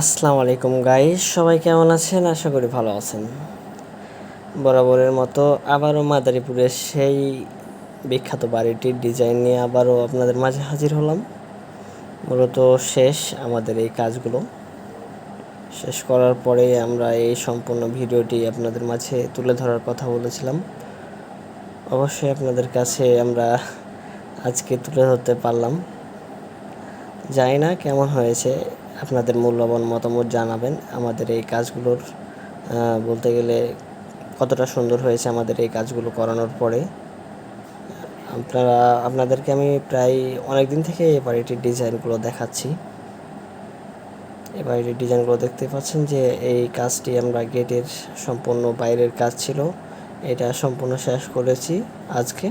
আসসালামু আলাইকুম গাইস সবাই কেমন আছেন? আশা করি ভালো আছেন। বরাবরের মতো আবারও মাদারীপুরের সেই বিখ্যাত বাড়িটির ডিজাইন নিয়ে আবারও আপনাদের মাঝে হাজির হলাম। মূলত শেষ আমাদের এই কাজগুলো। শেষ করার পরে আমরা এই সম্পূর্ণ ভিডিওটি আপনাদের মাঝে তুলে ধরার কথা বলেছিলাম। অবশ্যই আপনাদের কাছে আমরা আজকে তুলে ধরতে পারলাম। জানি না কেমন হয়েছে। আপনাদের মূল্যবান মতামত জানাবেন। আমাদের এই কাজগুলোর বলতে গেলে কতটা সুন্দর হয়েছে আমাদের এই কাজগুলো করানোর পরে। আপনারা, আপনাদেরকে আমি প্রায় অনেক দিন থেকে এই বাড়িটির ডিজাইনগুলো দেখাচ্ছি। এই বাড়িটির ডিজাইনগুলো দেখতে পাচ্ছেন যে এই কাজটি আমরা গেটের সম্পূর্ণ বাইরের কাজ ছিল। এটা সম্পূর্ণ শেষ করেছি আজকে।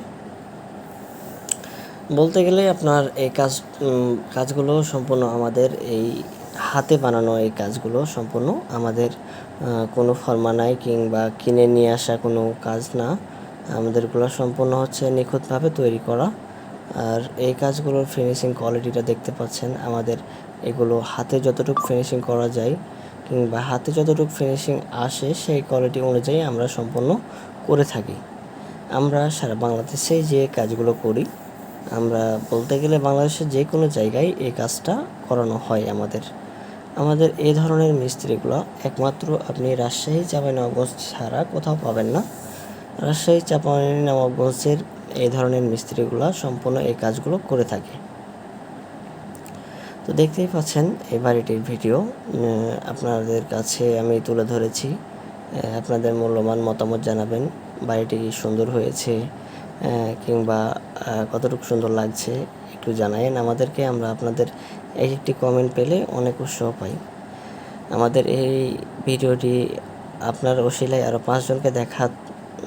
বলতে গেলে আপনার এই কাজ কাজগুলো সম্পূর্ণ আমাদের এই হাতে বানানো এই কাজগুলো সম্পূর্ণ আমাদের কোনো ফর্মা নাই কিংবা কিনে নিয়ে আসা কোনো কাজ না। আমাদেরগুলো সম্পূর্ণ হচ্ছে নিখুঁতভাবে তৈরি করা। আর এই কাজগুলোর ফিনিশিং কোয়ালিটিটা দেখতে পাচ্ছেন। আমাদের এগুলো হাতে যতটুকু ফিনিশিং করা যায় কিংবা হাতে যতটুকু ফিনিশিং আসে সেই কোয়ালিটি অনুযায়ী আমরা সম্পূর্ণ করে থাকি। আমরা সারা বাংলাদেশে যে কাজগুলো করি, আমরা বলতে গেলে বাংলাদেশের যে কোনো জায়গায় এই কাজটা করানো হয় আমাদের। আমাদের এই ধরনের মিস্ত্রিগুলো একমাত্র আপনি রাজশাহী চাপাই চাঁপাইনবাবগঞ্জ ছাড়া কোথাও পাবেন না। রাজশাহী চাপাই চাঁপাইনবাবগঞ্জের এই ধরনের মিস্ত্রিগুলো সম্পূর্ণ এই কাজগুলো করে থাকে। তো দেখতেই পাচ্ছেন এই বাড়িটির ভিডিও। আপনাদের কাছে আমি তুলে ধরেছি। আপনাদের মূল্যবান মতামত জানাবেন। বাড়িটি সুন্দর হয়েছে? কিংবা কতটুকু সুন্দর লাগছে? একটু জানায়েন। আমাদেরকে আমরা আপনাদের এক একটি কমেন্ট পেলে অনেক উৎসাহ পাই। আমাদের এই ভিডিওটি আপনার ওসিলায় আরও পাঁচজনকে দেখা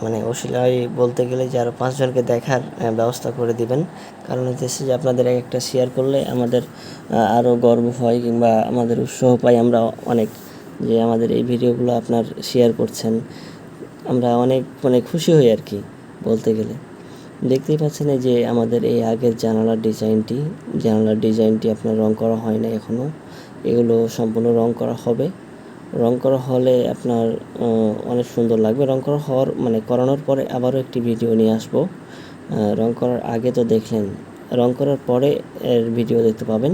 মানে ওসিলায় বলতে গেলে যে আরও পাঁচজনকে দেখার ব্যবস্থা করে দিবেন। কারণ হচ্ছে যে আপনাদের এক একটা শেয়ার করলে আমাদের আরও গর্ব হয় কিংবা আমাদের উৎসাহ পাই আমরা অনেক যে আমাদের এই ভিডিওগুলো আপনার শেয়ার করছেন। আমরা অনেক মানে খুশি হই আর কি বলতে গেলে। দেখতেই পাচ্ছেন যে আমাদের এই আগের জানালার ডিজাইনটি। জানালার ডিজাইনটি আপনার রং করা হয় না এখনও এগুলো সম্পূর্ণ রং করা হবে। রং করা হলে আপনার অনেক সুন্দর লাগবে। রং করা হওয়ার মানে করানোর পরে আবারও একটি ভিডিও নিয়ে আসব। রং করার আগে তো দেখলেন রং করার পরে এর ভিডিও দেখতে পাবেন।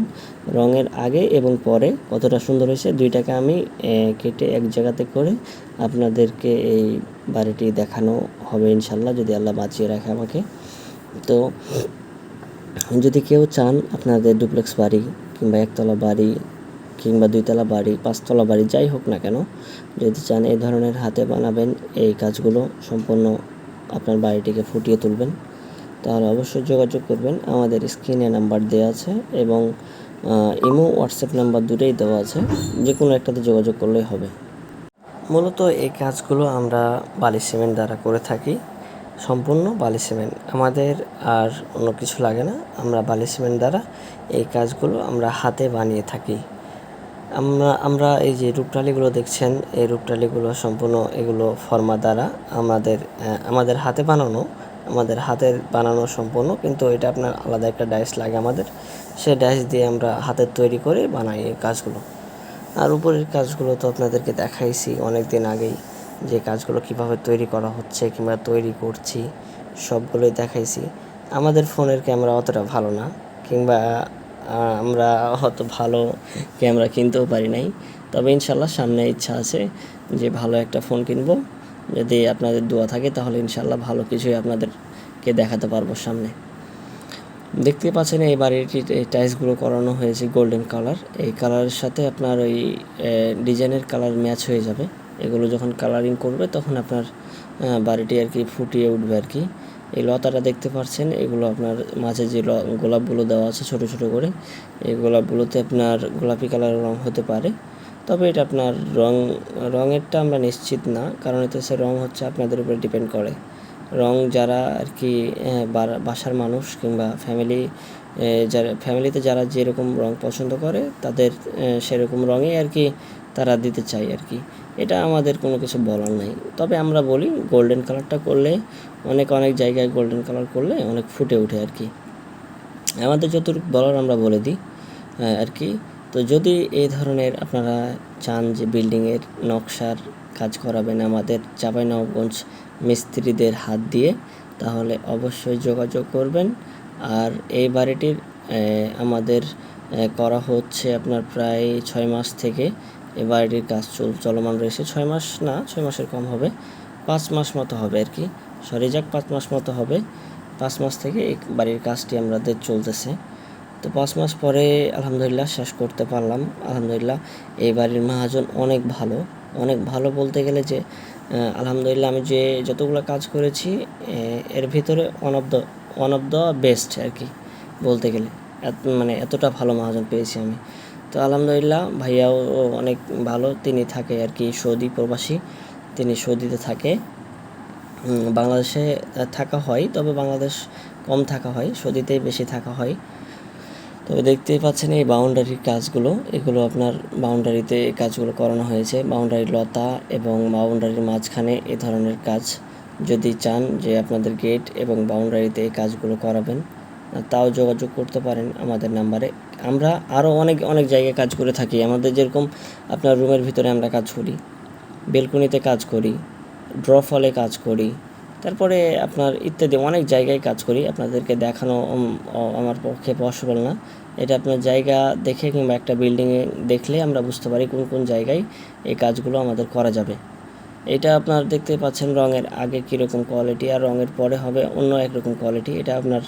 রঙের আগে এবং পরে কতটা সুন্দর হয়েছে, দুইটাকে আমি কেটে এক জায়গাতে করে আপনাদেরকে এই বাড়িটি দেখানো হবে ইনশাল্লাহ, যদি আল্লাহ বাঁচিয়ে রাখে আমাকে। তো, যদি কেউ চান আপনাদের ডুপ্লেক্স বাড়ি কিংবা একতলা বাড়ি কিংবা দুইতলা বাড়ি, পাঁচতলা বাড়ি, যাই হোক না কেন, যদি চান এই ধরনের হাতে বানাবেন এই কাজগুলো, সম্পূর্ণ আপনার বাড়িটিকে ফুটিয়ে তুলবেন। তাহলে অবশ্যই যোগাযোগ করবেন। আমাদের স্ক্রিনে নাম্বার দেওয়া আছে এবং ইমো, হোয়াটসঅ্যাপ নাম্বার দুটোই দেওয়া আছে। যে কোনো একটাতে যোগাযোগ করলেই হবে। মূলত এই কাজগুলো আমরা বালি সিমেন্ট দ্বারা করে থাকি। সম্পূর্ণ বালি সিমেন্ট। আমাদের আর অন্য কিছু লাগে না। আমরা বালি সিমেন্ট দ্বারা এই কাজগুলো আমরা হাতে বানিয়ে থাকি। আমরা আমরা এই যে রূপটালিগুলো দেখছেন, এই রূপটালিগুলো সম্পূর্ণ এগুলো ফর্মা দ্বারা আমাদের আমাদের হাতে বানানো আমাদের হাতের বানানো সম্পূর্ণ, কিন্তু এটা আপনার আলাদা একটা ডাইস লাগে আমাদের। সেই ডাইস দিয়ে আমরা হাতের তৈরি করে বানাই এই কাজগুলো। আর উপরের কাজগুলো তো আপনাদেরকে দেখাইছি অনেক দিন আগেই, যে কাজগুলো কীভাবে তৈরি করা হচ্ছে কিংবা তৈরি করছি, সবগুলোই দেখাইছি। আমাদের ফোনের ক্যামেরা অতটা ভালো না, কিংবা আমরা অত ভালো ক্যামেরা কিনতেও পারি নাই। তবে ইনশাল্লাহ সামনে ইচ্ছা আছে যে ভালো একটা ফোন কিনবো। যদি আপনাদের দোয়া থাকে, তাহলে ইনশাল্লাহ ভালো কিছুই আপনাদেরকে দেখাতে পারব সামনে। দেখতে পাচ্ছেন এই বাড়িটির টাইলসগুলো করানো হয়েছে গোল্ডেন কালার। এই কালারের সাথে আপনার ওই ডিজাইনের কালার ম্যাচ হয়ে যাবে। এগুলো যখন কালারিং করবে, তখন আপনার বাড়িটি আর কি ফুটিয়ে উঠবে আর কি। এই লতাটা দেখতে পাচ্ছেন, এগুলো আপনার মাঝে যে গোলাপগুলো দেওয়া আছে ছোট ছোট করে, এই গোলাপগুলোতে আপনার গোলাপি কালার রং হতে পারে। তবে এটা আপনার রং, রঙেরটা আমরা নিশ্চিত না, কারণ এতে সে রং হচ্ছে আপনাদের উপরে ডিপেন্ড করে। রং যারা আর কি বাসার মানুষ কিংবা ফ্যামিলি যারা, ফ্যামিলিতে যারা যেরকম রং পছন্দ করে, তাদের সেরকম রঙেই আর কি তারা দিতে চায় আর কি। এটা আমাদের কোনো কিছু বলার নাই। তবে আমরা বলি গোল্ডেন কালারটা করলে, অনেক অনেক জায়গায় গোল্ডেন কালার করলে অনেক ফুটে ওঠে আর কি। আমাদের যতটুকু বলার আমরা বলে দিই আর কি। তো যদি এই ধরনের আপনারা চান যে বিল্ডিংয়ের নকশার কাজ করাবেন আমাদের চাঁপাইনবাবগঞ্জ মিস্ত্রিদের হাত দিয়ে, তাহলে অবশ্যই যোগাযোগ করবেন। আর এই বাড়িটির আমাদের করা হচ্ছে আপনার প্রায় ছয় মাস থেকে। এই বাড়িটির কাজ চল, চলমান রয়েছে ছয় মাস, না, ছয় মাসের কম হবে। পাঁচ মাস মতো হবে আর কি। সরি, যাক, পাঁচ মাস মতো হবে। পাঁচ মাস থেকে এই বাড়ির কাজটি আমাদের চলতেছে। তো পাঁচ মাস পরে আলহামদুলিল্লাহ শেষ করতে পারলাম। আলহামদুলিল্লাহ এই বাড়ির মহাজন অনেক ভালো। অনেক ভালো বলতে গেলে যে আলহামদুলিল্লাহ আমি যে, যতগুলো কাজ করেছি এর ভিতরে one of the one of the best আর কি বলতে গেলে। মানে এতটা ভালো মহাজন পেয়েছি আমি। তো আলহামদুলিল্লাহ ভাইয়াও অনেক ভালো। তিনি থাকে আর কি সৌদি প্রবাসী। তিনি সৌদিতে থাকে। বাংলাদেশে থাকা হয়, তবে বাংলাদেশ কম থাকা হয়। সৌদিতেই বেশি থাকা হয়। তবে দেখতেই পাচ্ছেন এই বাউন্ডারির কাজগুলো। এগুলো আপনার বাউন্ডারিতে এই কাজগুলো করানো হয়েছে। বাউন্ডারির লতা এবং বাউন্ডারির মাঝখানে এ ধরনের কাজ যদি চান যে আপনাদের গেট এবং বাউন্ডারিতে এই কাজগুলো করাবেন, তাও যোগাযোগ করতে পারেন আমাদের নাম্বারে আমরা আরও অনেক অনেক জায়গায় কাজ করে থাকি। আমাদের যেরকম আপনার রুমের ভিতরে আমরা কাজ করি, বেলকনিতে কাজ করি ড্র ফলে কাজ করি তারপরে আপনার ইত্যাদি অনেক জায়গায় কাজ করি, আপনাদেরকে দেখানো আমার পক্ষে পসিবল না। এটা আপনার জায়গা দেখে কিংবা একটা বিল্ডিংয়ে দেখলে আমরা বুঝতে পারি কোন কোন জায়গায় এই কাজগুলো আমাদের করা যাবে। এটা আপনার দেখতে পাচ্ছেন রঙের, আগে কীরকম কোয়ালিটি আর রঙের পরে হবে অন্য একরকম কোয়ালিটি এটা আপনার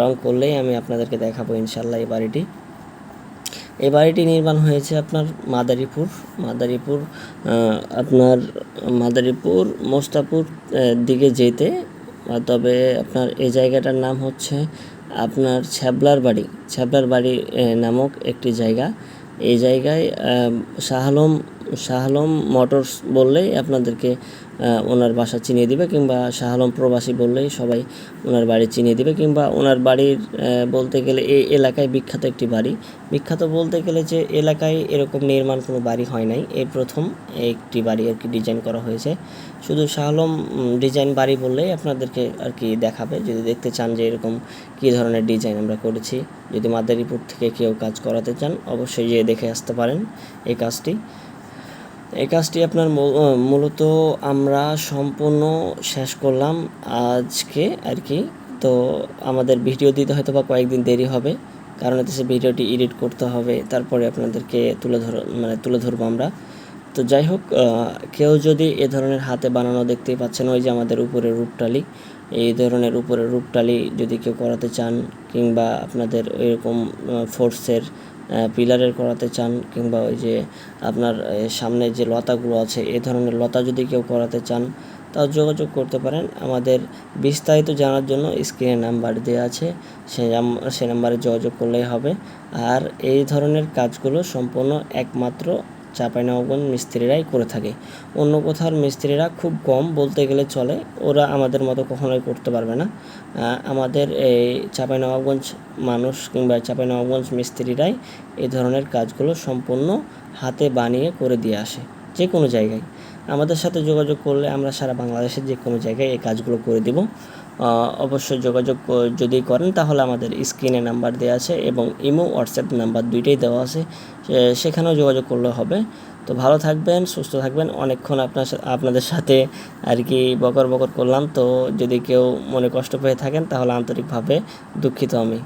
রং করলেই আমি আপনাদেরকে দেখাবো ইনশাল্লাহ এই বাড়িটি। এই বাড়িটি নির্মাণ হয়েছে আপনার মাদারীপুর মাদারীপুর আপনার মাদারীপুর মোস্তাপুর দিকে যেতে। তবে আপনার এই জায়গাটার নাম হচ্ছে আপনার ছ্যাবলার বাড়ি। ছ্যাবলার বাড়ি নামক একটি জায়গা। এই জায়গায় আহ, শাহ আলম মোটরস বললেই আপনাদেরকে ওনার বাসা চিনিয়ে দিবে কিংবা শাহ আলম প্রবাসী বললেই সবাই ওনার বাড়ি চিনিয়ে দিবে কিংবা ওনার বাড়ির বলতে গেলে এই এলাকায় বিখ্যাত একটি বাড়ি। বিখ্যাত বলতে গেলে যে এলাকায় এরকম নির্মাণ কোনো বাড়ি হয় নাই। এই প্রথম একটি বাড়ি আর কি ডিজাইন করা হয়েছে। শুধু শাহ আলম উম, ডিজাইন বাড়ি বললেই আপনাদেরকে আর কি দেখাবে। যদি দেখতে চান যে এরকম কী ধরনের ডিজাইন আমরা করেছি যদি মাদারীপুর থেকে কেউ কাজ করাতে চান অবশ্যই যেয়ে দেখে আসতে পারেন এই কাজটি। এই কাজটি আপনার মূলত আমরা সম্পূর্ণ শেষ করলাম আজকে আর কি। তো আমাদের ভিডিও দিতে হয়তো বা কয়েকদিন দেরি হবে, কারণ হচ্ছে ভিডিওটি এডিট করতে হবে, তারপরে আপনাদেরকে তুলে ধর মানে তুলে ধরবো আমরা। তো যাই হোক কেউ যদি এ ধরনের হাতে বানানো দেখতেই পাচ্ছেন, ওই যে আমাদের উপরে রূপটালি, এই ধরনের উপরে রূপটালি যদি কেউ করাতে চান, কিংবা আপনাদের এরকম ফোর্সের পিলারের করাতে চান কিংবা ওই যে আপনার সামনে যে লতাগুলো আছে, এ ধরনের লতা যদি কেউ করাতে চান, তাও যোগাযোগ করতে পারেন। আমাদের বিস্তারিত জানার জন্য স্ক্রিনে নাম্বার দেওয়া আছে, সে সে নাম্বারে যোগাযোগ করলেই হবে। আর এই ধরনের কাজগুলো সম্পূর্ণ একমাত্র চাঁপাইনবাবগঞ্জ মিস্ত্রিরাই করে থাকে। অন্য কোথার মিস্ত্রিরা খুব কম বলতে গেলে চলে, ওরা আমাদের মতো কখনোই করতে পারবে না। আমাদের এই চাঁপাইনবাবগঞ্জ মানুষ কিংবা চাঁপাইনবাবগঞ্জ মিস্ত্রিরাই এই ধরনের কাজগুলো সম্পূর্ণ হাতে বানিয়ে করে দিয়ে আসে, যে কোনো জায়গায়। আমাদের সাথে যোগাযোগ করলে আমরা সারা বাংলাদেশের যে কোনো জায়গায় এই কাজগুলো করে দিব। অবশ্যই যোগাযোগ যদি করেন, তাহলে আমাদের স্ক্রিনে নাম্বার দেওয়া আছে এবং ইমো হোয়াটসঅ্যাপ নাম্বার দুইটাই দেওয়া আছে। সেখানেও যোগাযোগ করলে হবে। তো ভালো থাকবেন, সুস্থ থাকবেন। অনেকক্ষণ আপনার আপনাদের সাথে আর কি বকর বকর করলাম। তো যদি কেউ মনে কষ্ট পেয়ে থাকেন, তাহলে আন্তরিকভাবে দুঃখিত আমি।